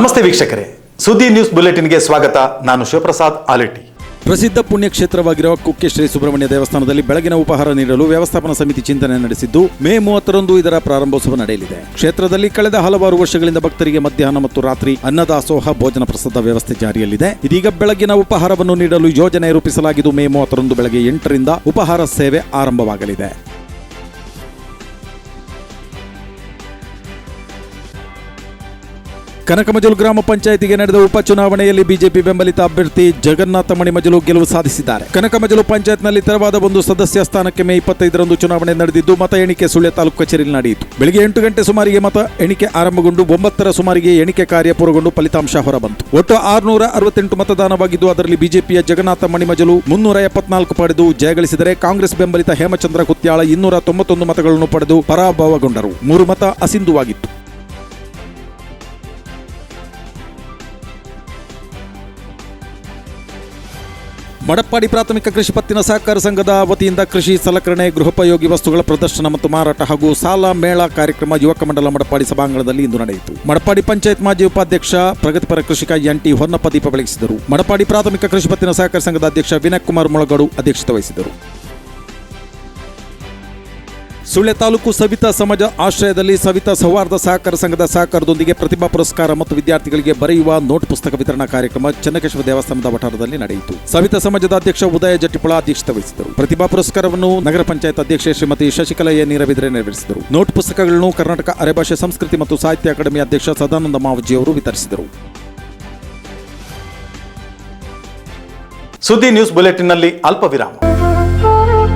ನಮಸ್ತೆ ವೀಕ್ಷಕರೇ. ಸುದ್ದಿ ನ್ಯೂಸ್ ಬುಲೆಟಿನ್ಗೆ ಸ್ವಾಗತ. ನಾನು ಶಿವಪ್ರಸಾದ್ ಆಲೆಟ್ಟಿ ಪ್ರಸಿದ್ಧ ಪುಣ್ಯಕ್ಷೇತ್ರವಾಗಿರುವ ಕುಕ್ಕೆ ಶ್ರೀ ಸುಬ್ರಹ್ಮಣ್ಯ ದೇವಸ್ಥಾನದಲ್ಲಿ ಬೆಳಗಿನ ಉಪಹಾರ ನೀಡಲು ವ್ಯವಸ್ಥಾಪನಾ ಸಮಿತಿ ಚಿಂತನೆ ನಡೆಸಿದ್ದು, ಮೇ ಮೂವತ್ತರಂದು ಇದರ ಪ್ರಾರಂಭೋತ್ಸವ ನಡೆಯಲಿದೆ. ಕ್ಷೇತ್ರದಲ್ಲಿ ಕಳೆದ ಹಲವಾರು ವರ್ಷಗಳಿಂದ ಭಕ್ತರಿಗೆ ಮಧ್ಯಾಹ್ನ ಮತ್ತು ರಾತ್ರಿ ಅನ್ನದಾಸೋಹ, ಭೋಜನ ಪ್ರಸಾದ ವ್ಯವಸ್ಥೆ ಜಾರಿಯಲ್ಲಿದೆ. ಇದೀಗ ಬೆಳಗಿನ ಉಪಹಾರವನ್ನು ನೀಡಲು ಯೋಜನೆ ರೂಪಿಸಲಾಗಿದ್ದು, ಮೇ ಮೂವತ್ತರಂದು ಬೆಳಗ್ಗೆ ಎಂಟರಿಂದ ಉಪಹಾರ ಸೇವೆ ಆರಂಭವಾಗಲಿದೆ. ಕನಕಮಜಲು ಗ್ರಾಮ ಪಂಚಾಯಿತಿಗೆ ನಡೆದ ಉಪಚುನಾವಣೆಯಲ್ಲಿ ಬಿಜೆಪಿ ಬೆಂಬಲಿತ ಅಭ್ಯರ್ಥಿ ಜಗನ್ನಾಥ ಮಣಿಮಜಲು ಗೆಲುವು ಸಾಧಿಸಿದ್ದಾರೆ. ಕನಕಮಜಲು ಪಂಚಾಯತ್ನಲ್ಲಿ ತೆರವಾದ ಒಂದು ಸದಸ್ಯ ಸ್ಥಾನಕ್ಕೆ ಮೇ ಇಪ್ಪತ್ತೈದರಂದು ಚುನಾವಣೆ ನಡೆದಿದ್ದು, ಮತ ಎಣಿಕೆ ಸುಳ್ಯ ತಾಲೂಕು ಕಚೇರಿಯಲ್ಲಿ ನಡೆಯಿತು. ಬೆಳಗ್ಗೆ ಎಂಟು ಗಂಟೆ ಸುಮಾರಿಗೆ ಮತ ಎಣಿಕೆ ಆರಂಭಗೊಂಡು, ಒಂಬತ್ತರ ಸುಮಾರಿಗೆ ಎಣಿಕೆ ಕಾರ್ಯ ಪೂರ್ಣಗೊಂಡು ಫಲಿತಾಂಶ ಹೊರಬಂತು. ಒಟ್ಟು ಆರುನೂರ ಅರವತ್ತೆಂಟು ಮತದಾನವಾಗಿದ್ದು, ಅದರಲ್ಲಿ ಬಿಜೆಪಿಯ ಜಗನ್ನಾಥ ಮಣಿಮಜಲು ಮುನ್ನೂರ ಎಪ್ಪತ್ನಾಲ್ಕು ಪಡೆದು ಜಯಗಳಿಸಿದರೆ ಕಾಂಗ್ರೆಸ್ ಬೆಂಬಲಿತ ಹೇಮಚಂದ್ರ ಕುತ್ಯಾಳ ಇನ್ನೂರ ತೊಂಬತ್ತೊಂದು ಮತಗಳನ್ನು ಪಡೆದು ಪರಾಭವಗೊಂಡರು. ಮೂರು ಮತ ಅಸಿಂಧುವಾಗಿತ್ತು. ಮಡಪ್ಪಾಡಿ ಪ್ರಾಥಮಿಕ ಕೃಷಿ ಪತ್ತಿನ ಸಹಕಾರ ಸಂಘದ ವತಿಯಿಂದ ಕೃಷಿ ಸಲಕರಣೆ, ಗೃಹೋಪಯೋಗಿ ವಸ್ತುಗಳ ಪ್ರದರ್ಶನ ಮತ್ತು ಮಾರಾಟ ಹಾಗೂ ಸಾಲ ಮೇಳ ಕಾರ್ಯಕ್ರಮ ಯುವಕ ಮಂಡಲ ಮಡಪ್ಪಾಡಿ ಸಭಾಂಗಣದಲ್ಲಿ ಇಂದು ನಡೆಯಿತು. ಮಡಪ್ಪಾಡಿ ಪಂಚಾಯತ್ ಮಾಜಿ ಉಪಾಧ್ಯಕ್ಷ, ಪ್ರಗತಿಪರ ಕೃಷಿಕ ಎನ್ ಟಿ ಹೊನ್ನಪ್ಪ ದೀಪ ಬೆಳಗಿಸಿದರು. ಮಡಪ್ಪಾಡಿ ಪ್ರಾಥಮಿಕ ಕೃಷಿ ಪತ್ತಿನ ಸಹಕಾರ ಸಂಘದ ಅಧ್ಯಕ್ಷ ವಿನಯ್ ಕುಮಾರ್ ಮುಳಗಡು ಅಧ್ಯಕ್ಷತೆ ವಹಿಸಿದರು ಸುಳ್ಯ ತಾಲೂಕು ಸವಿತಾ ಸಮಾಜ ಆಶ್ರಯದಲ್ಲಿ ಸವಿತಾ ಸೌಹಾರ್ದ ಸಹಕಾರ ಸಂಘದ ಸಹಕಾರದೊಂದಿಗೆ ಪ್ರತಿಭಾ ಪುರಸ್ಕಾರ ಮತ್ತು ವಿದ್ಯಾರ್ಥಿಗಳಿಗೆ ಬರೆಯುವ ನೋಟ್ ಪುಸ್ತಕ ವಿತರಣಾ ಕಾರ್ಯಕ್ರಮ ಚನ್ನಕೇಶ್ವರ ದೇವಸ್ಥಾನದ ವಠಾರದಲ್ಲಿ ನಡೆಯಿತು. ಸವಿತಾ ಸಮಾಜದ ಅಧ್ಯಕ್ಷ ಉದಯ ಜಟ್ಟಿಪಳ ಅಧ್ಯಕ್ಷತೆ ವಹಿಸಿದರು. ಪ್ರತಿಭಾ ಪುರಸ್ಕಾರವನ್ನು ನಗರ ಪಂಚಾಯತ್ ಅಧ್ಯಕ್ಷೆ ಶ್ರೀಮತಿ ಶಶಿಕಲಾ ನೀರವಿದ್ರೆ ನೆರವೇರಿಸಿದರು. ನೋಟ್ ಪುಸ್ತಕಗಳನ್ನು ಕರ್ನಾಟಕ ಅರೆಭಾಷೆ, ಸಂಸ್ಕೃತಿ ಮತ್ತು ಸಾಹಿತ್ಯ ಅಕಾಡೆಮಿ ಅಧ್ಯಕ್ಷ ಸದಾನಂದ ಮಾವಜಿಯವರು ವಿತರಿಸಿದರು. ಸುದ್ದಿ ನ್ಯೂಸ್ ಬುಲೆಟಿನ್ನಲ್ಲಿ ಅಲ್ಪ ವಿರಾಮ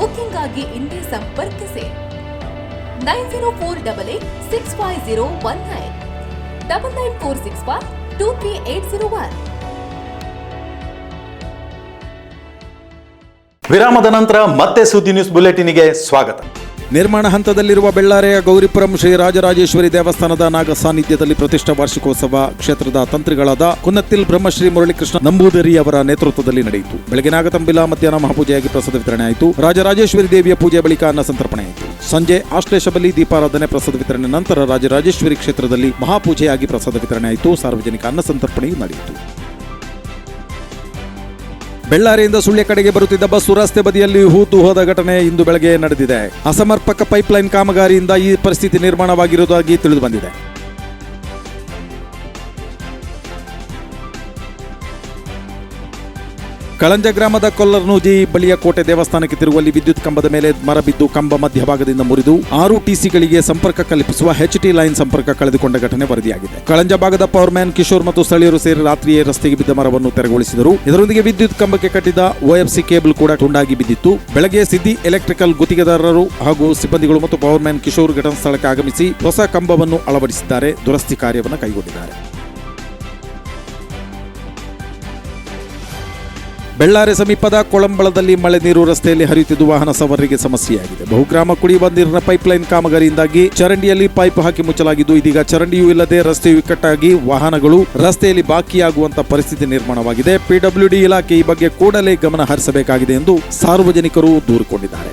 ಬುಕಿಂಗ್ ಆಗಿ ಇಂದೇ ಸಂಪರ್ಕಿಸಿ. Nine zero four double eight six five zero one nine. Double nine four six five two three eight zero one. ವಿರಾಮದ ನಂತರ ಮತ್ತೆ ಸುದ್ದಿ ನ್ಯೂಸ್ ಬುಲೆಟಿನಿಗೆ ಸ್ವಾಗತ. ನಿರ್ಮಾಣ ಹಂತದಲ್ಲಿರುವ ಬೆಳ್ಳಾರೆಯ ಗೌರಿಪುರಂ ಶ್ರೀ ರಾಜರಾಜೇಶ್ವರಿ ದೇವಸ್ಥಾನದ ನಾಗ ಸಾನ್ನಿಧ್ಯದಲ್ಲಿ ಪ್ರತಿಷ್ಠಾ ವಾರ್ಷಿಕೋತ್ಸವ ಕ್ಷೇತ್ರದ ತಂತ್ರಿಗಳಾದ ಕುನ್ನತ್ತಿಲ್ ಬ್ರಹ್ಮಶ್ರೀ ಮುರಳೀಕೃಷ್ಣ ನಂಬೂದರಿ ಅವರ ನೇತೃತ್ವದಲ್ಲಿ ನಡೆಯಿತು. ಬೆಳಗ್ಗೆ ನಾಗತಂಬಿಲ ಮಧ್ಯಾಹ್ನ ಮಹಾಪೂಜೆಯಾಗಿ ಪ್ರಸಾದ ವಿತರಣೆ ಆಯಿತು. ರಾಜರಾಜೇಶ್ವರಿ ದೇವಿಯ ಪೂಜೆ ಬಳಿಕ ಅನ್ನ ಸಂತರ್ಪಣೆ ಆಯಿತು. ಸಂಜೆ ಆಶ್ಲೇಷ ಬಲಿ, ದೀಪಾರಾಧನೆ, ಪ್ರಸಾದ ವಿತರಣೆ, ನಂತರ ರಾಜರಾಜೇಶ್ವರಿ ಕ್ಷೇತ್ರದಲ್ಲಿ ಮಹಾಪೂಜೆಯಾಗಿ ಪ್ರಸಾದ ವಿತರಣೆ ಆಯಿತು. ಸಾರ್ವಜನಿಕ ಅನ್ನ ಸಂತರ್ಪಣೆಯೂ ನಡೆಯಿತು. ಬೆಳ್ಳಾರಿಯಿಂದ ಸುಳ್ಯ ಕಡೆಗೆ ಬರುತ್ತಿದ್ದ ಬಸ್ಸು ರಸ್ತೆ ಬದಿಯಲ್ಲಿ ಹೂತು ಹೋದ ಘಟನೆ ಇಂದು ಬೆಳಗ್ಗೆ ನಡೆದಿದೆ. ಅಸಮರ್ಪಕ ಪೈಪ್ಲೈನ್ ಕಾಮಗಾರಿಯಿಂದ ಈ ಪರಿಸ್ಥಿತಿ ನಿರ್ಮಾಣವಾಗಿರುವುದಾಗಿ ತಿಳಿದು ಕಳಂಜ ಗ್ರಾಮದ ಕೊಲ್ಲರ್ನೂಜಿ ಬಳಿಯ ಕೋಟೆ ದೇವಸ್ಥಾನಕ್ಕೆ ತಿರುವಲ್ಲಿ ವಿದ್ಯುತ್ ಕಂಬದ ಮೇಲೆ ಮರ ಬಿದ್ದು ಕಂಬ ಮಧ್ಯಭಾಗದಿಂದ ಮುರಿದು ಆರು ಟಿಸಿಗಳಿಗೆ ಸಂಪರ್ಕ ಕಲ್ಪಿಸುವ ಹೆಚ್ ಟಿ ಲೈನ್ ಸಂಪರ್ಕ ಕಳೆದುಕೊಂಡ ಘಟನೆ ವರದಿಯಾಗಿದೆ. ಕಳಂಜ ಭಾಗದ ಪವರ್ ಮ್ಯಾನ್ ಕಿಶೋರ್ ಮತ್ತು ಸ್ಥಳೀಯರು ಸೇರಿ ರಾತ್ರಿಯೇ ರಸ್ತೆಗೆ ಬಿದ್ದ ಮರವನ್ನು ತೆರವುಗೊಳಿಸಿದರು. ಇದರೊಂದಿಗೆ ವಿದ್ಯುತ್ ಕಂಬಕ್ಕೆ ಕಟ್ಟಿದ ಓಎಫ್ಸಿ ಕೇಬಲ್ ಕೂಡ ತುಂಡಾಗಿ ಬಿದ್ದಿತ್ತು. ಬೆಳಗ್ಗೆ ಸಿದ್ದಿ ಎಲೆಕ್ಟ್ರಿಕಲ್ ಗುತ್ತಿಗೆದಾರರು ಹಾಗೂ ಸಿಬ್ಬಂದಿಗಳು ಮತ್ತು ಪವರ್ ಮ್ಯಾನ್ ಕಿಶೋರ್ ಘಟನಾ ಸ್ಥಳಕ್ಕೆ ಆಗಮಿಸಿ ಹೊಸ ಕಂಬವನ್ನು ಅಳವಡಿಸಿದ್ದಾರೆ. ದುರಸ್ತಿ ಕಾರ್ಯವನ್ನು ಕೈಗೊಂಡಿದ್ದಾರೆ. ಬೆಳ್ಳಾರೆ ಸಮೀಪದ ಕೊಳಂಬಳದಲ್ಲಿ ಮಳೆ ನೀರು ರಸ್ತೆಯಲ್ಲಿ ಹರಿಯುತ್ತಿದ್ದು ವಾಹನ ಸವಾರರಿಗೆ ಸಮಸ್ಯೆಯಾಗಿದೆ. ಬಹುಗ್ರಾಮ ಕುಡಿಯುವ ನೀರಿನ ಪೈಪ್ಲೈನ್ ಕಾಮಗಾರಿಯಿಂದಾಗಿ ಚರಂಡಿಯಲ್ಲಿ ಪೈಪ್ ಹಾಕಿ ಮುಚ್ಚಲಾಗಿದ್ದು, ಇದೀಗ ಚರಂಡಿಯೂ ಇಲ್ಲದೆ ರಸ್ತೆಯು ಇಕ್ಕಟ್ಟಾಗಿ ವಾಹನಗಳು ರಸ್ತೆಯಲ್ಲಿ ಬಾಕಿಯಾಗುವಂತಹ ಪರಿಸ್ಥಿತಿ ನಿರ್ಮಾಣವಾಗಿದೆ. ಪಿಡಬ್ಲ್ಯೂಡಿ ಇಲಾಖೆ ಈ ಬಗ್ಗೆ ಕೂಡಲೇ ಗಮನ ಹರಿಸಬೇಕಾಗಿದೆ ಎಂದು ಸಾರ್ವಜನಿಕರು ದೂರಿಕೊಂಡಿದ್ದಾರೆ.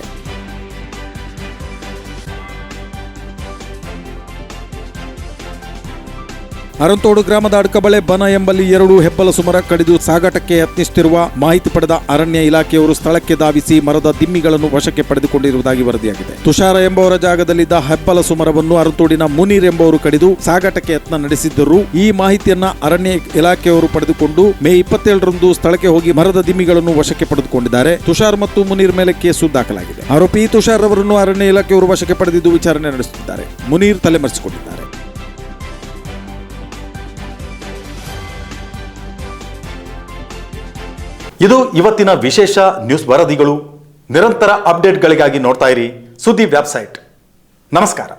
ಅರಂತೋಡು ಗ್ರಾಮದ ಅಡ್ಕಬಳೆ ಬನ ಎಂಬಲ್ಲಿ ಎರಡು ಹೆಬ್ಬಲ ಸುಮರ ಕಡಿದು ಸಾಗಾಟಕ್ಕೆ ಯತ್ನಿಸುತ್ತಿರುವ ಮಾಹಿತಿ ಪಡೆದ ಅರಣ್ಯ ಇಲಾಖೆಯವರು ಸ್ಥಳಕ್ಕೆ ಧಾವಿಸಿ ಮರದ ದಿಮ್ಮಿಗಳನ್ನು ವಶಕ್ಕೆ ಪಡೆದುಕೊಂಡಿರುವುದಾಗಿ ವರದಿಯಾಗಿದೆ. ತುಷಾರ ಎಂಬವರ ಜಾಗದಲ್ಲಿದ್ದ ಹೆಬ್ಬಲ ಸುಮರವನ್ನು ಅರಂತೋಡಿನ ಮುನೀರ್ ಎಂಬವರು ಕಡಿದು ಸಾಗಾಟಕ್ಕೆ ಯತ್ನ ನಡೆಸಿದ್ದರು. ಈ ಮಾಹಿತಿಯನ್ನ ಅರಣ್ಯ ಇಲಾಖೆಯವರು ಪಡೆದುಕೊಂಡು ಮೇ ಇಪ್ಪತ್ತೇಳರಂದು ಸ್ಥಳಕ್ಕೆ ಹೋಗಿ ಮರದ ದಿಮ್ಮಿಗಳನ್ನು ವಶಕ್ಕೆ ಪಡೆದುಕೊಂಡಿದ್ದಾರೆ. ತುಷಾರ್ ಮತ್ತು ಮುನೀರ್ ಮೇಲೆ ಕೇಸು ದಾಖಲಾಗಿದೆ. ಆರೋಪಿ ತುಷಾರ್ ಅವರನ್ನು ಅರಣ್ಯ ಇಲಾಖೆಯವರು ವಶಕ್ಕೆ ಪಡೆದಿದ್ದು ವಿಚಾರಣೆ ನಡೆಸುತ್ತಿದ್ದಾರೆ. ಮುನೀರ್ ತಲೆಮರೆಸಿಕೊಂಡಿದ್ದಾರೆ. ಇದು ಇವತ್ತಿನ ವಿಶೇಷ ನ್ಯೂಸ್ ವರದಿಗಳು. ನಿರಂತರ ಅಪ್ಡೇಟ್ಗಳಿಗಾಗಿ ನೋಡ್ತಾ ಇರಿ ಸುದ್ದಿ ವೆಬ್ಸೈಟ್. ನಮಸ್ಕಾರ.